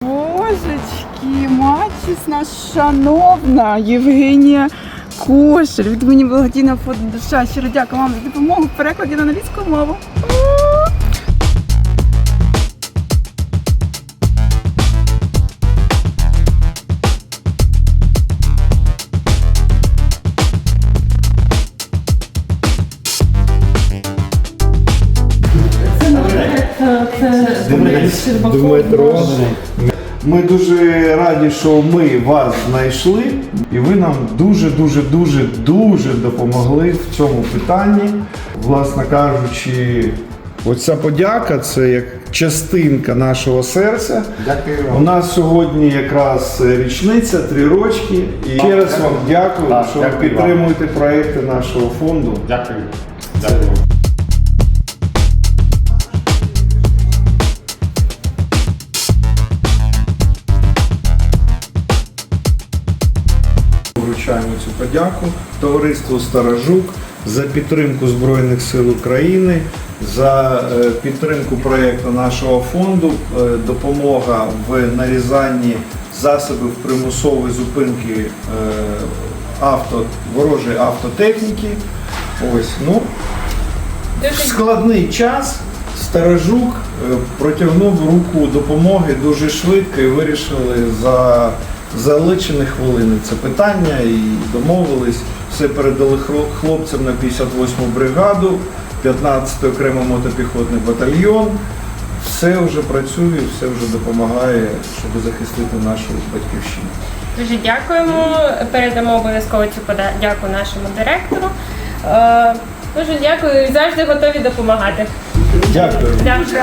Божечки, матчісна шановна Євгенія Кошель. Від мені благодійна фото душа. Щиро дякую вам за допомогу в перекладі на англійську мову. Дмитро. Ми дуже раді, що ми вас знайшли, і ви нам дуже, дуже, дуже, дуже допомогли в цьому питанні. Власне кажучи, оця подяка це як частинка нашого серця. Дякую У нас сьогодні якраз річниця, три рочки. І ще раз вам дякую, Так, що ви підтримуєте проекти нашого фонду. Дякую. Дякую. Вручаємо цю подяку товариству Старожук за підтримку Збройних сил України, за е, підтримку проєкту нашого фонду, е, допомога в нарізанні засобів примусової зупинки е, авто, ворожої автотехніки. Ось, ну, в складний час. Старожук протягнув руку допомоги дуже швидко і вирішили за, за личені хвилини це питання і домовились. Все передали хлопцям на 58-му бригаду, 15-й окремий мотопіхотний батальйон. Все вже працює, все вже допомагає, щоб захистити нашу батьківщину. Дуже дякуємо. Передамо обов'язково цю подяку нашому директору. Е, Дуже дякую і завжди готові допомагати. Дякую. Дякую.